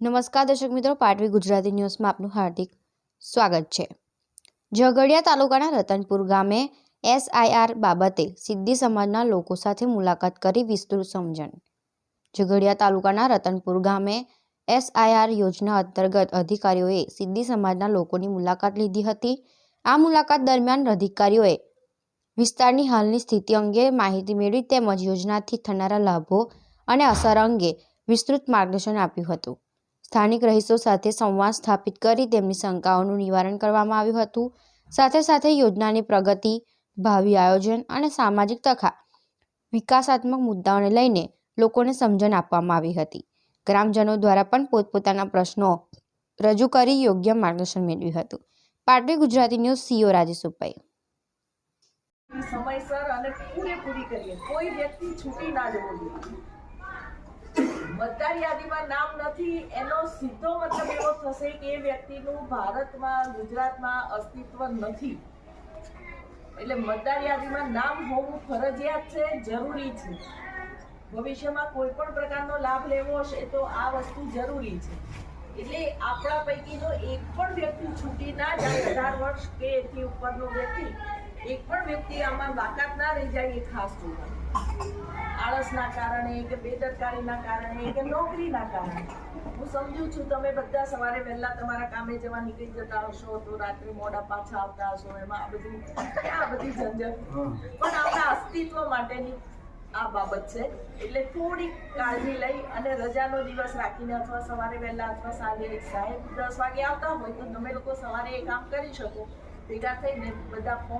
નમસ્કાર દર્શક મિત્રો, પાટવી ગુજરાતી ન્યૂઝમાં આપનું હાર્દિક સ્વાગત છે. ઝઘડિયા તાલુકાના રતનપુર ગામે એસઆઈઆર બાબતે સિદ્ધિ સમાજના લોકો સાથે મુલાકાત કરી વિસ્તૃત સમજણ. ઝઘડિયા તાલુકાના રતનપુર ગામે એસઆઈઆર યોજના અંતર્ગત અધિકારીઓએ સિદ્ધિ સમાજના લોકોની મુલાકાત લીધી હતી. આ મુલાકાત દરમિયાન અધિકારીઓએ વિસ્તારની હાલની સ્થિતિ અંગે માહિતી મેળવી તેમજ યોજનાથી થનારા લાભો અને અસર અંગે વિસ્તૃત માર્ગદર્શન આપ્યું હતું. સ્થાનિક રહીશો સાથે સંવાદ સ્થાપિત કરી તેમની શંકાઓનું નિવારણ કરવામાં આવ્યું હતું. સાથે સાથે યોજનાની પ્રગતિ, ભાવિ આયોજન અને સામાજિક તથા વિકાસાત્મક મુદ્દાઓને લઈને લોકોને સમજણ આપવામાં આવી હતી. ગ્રામજનો દ્વારા પણ પોતપોતાના પ્રશ્નો રજૂ કરી યોગ્ય માર્ગદર્શન મેળવ્યું હતું. પાટવી ગુજરાતી ન્યૂઝ સીઓ રાજેશ ઉપાઈ સમયસર અને પૂરેપૂરી કરીએ. કોઈ વ્યક્તિ છૂટી ના જવો જોઈએ. મતદાર યાદીમાં નામ નથી, એનો સીધો મતલબ એવો થશે કે એ વ્યક્તિનું ભારતમાં, ગુજરાતમાં અસ્તિત્વ નથી. એટલે મતદાર યાદીમાં નામ હોવું ફરજિયાત છે, જરૂરી છે. ભવિષ્યમાં કોઈ પણ પ્રકારનો લાભ લેવો હશે તો આ વસ્તુ જરૂરી છે. એટલે આપણા પૈકીનો એક પણ વ્યક્તિ છૂટી ના જાય અઢાર વર્ષ કે એથી ઉપરનો વ્યક્તિ એક પણ વ્યક્તિ આમાં બાકાત ના રહી જાય એ ખાસ જોવાનું આળસના કારણે કે બેદરકારીના કારણે કે નોકરીના કારણે. હું સમજુ છું તમે બધા સવારે વહેલા તમારા કામે જવા નીકળી જતા હશો તો રાત્રે મોડા પાછા આવતા હશો. એમાં આ બધું આ બધી ઝંઝટ. પણ આપણા અસ્તિત્વ માટેની આ બાબત છે. એટલે થોડીક કાળજી લઈ અને રજાનો દિવસ રાખીને અથવા સવારે વહેલા અથવા સાંજે સાહેબ દસ વાગે આવતા હોય તો તમે લોકો સવારે એ કામ કરી શકો. ભેગા થઈને બધા ફોર્મ